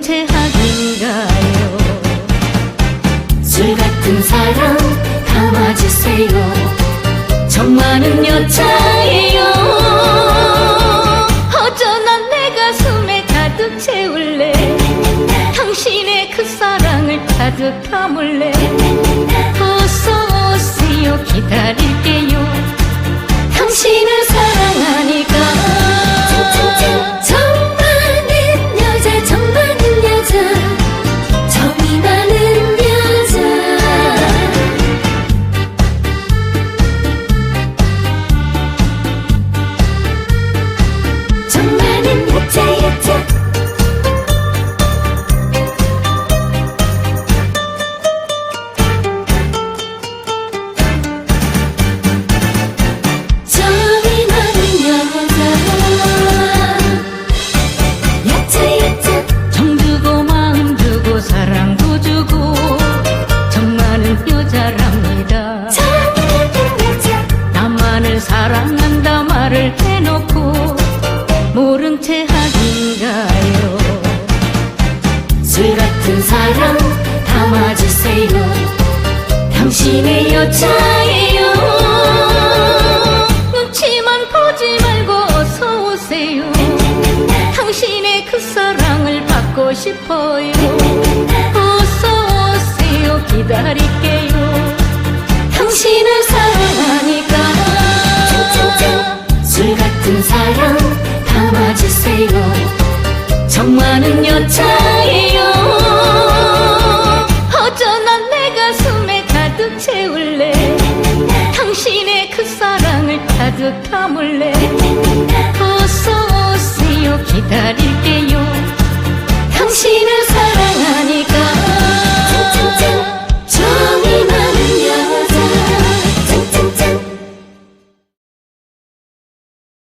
죄악인가요. 술 같은 사랑 담아주세요. 정많은 여자예요. 어쩌나 내 가슴에 가득 채울래. 당신의 그 사랑을 가득 담을래 여자 나만을 사랑한다 말을 해놓고 모른 채 하긴가요? 술 같은 사랑 담아주세요. 당신의 여자예요. 눈치만 보지 말고 어서 오세요. 당신의 그 사랑을 받고 싶어요 정말은 여자예요. 어쩌나 내 가슴에 가득 채울래. 당신의 그 사랑을 가득 담을래. 어서 오세요. 기다릴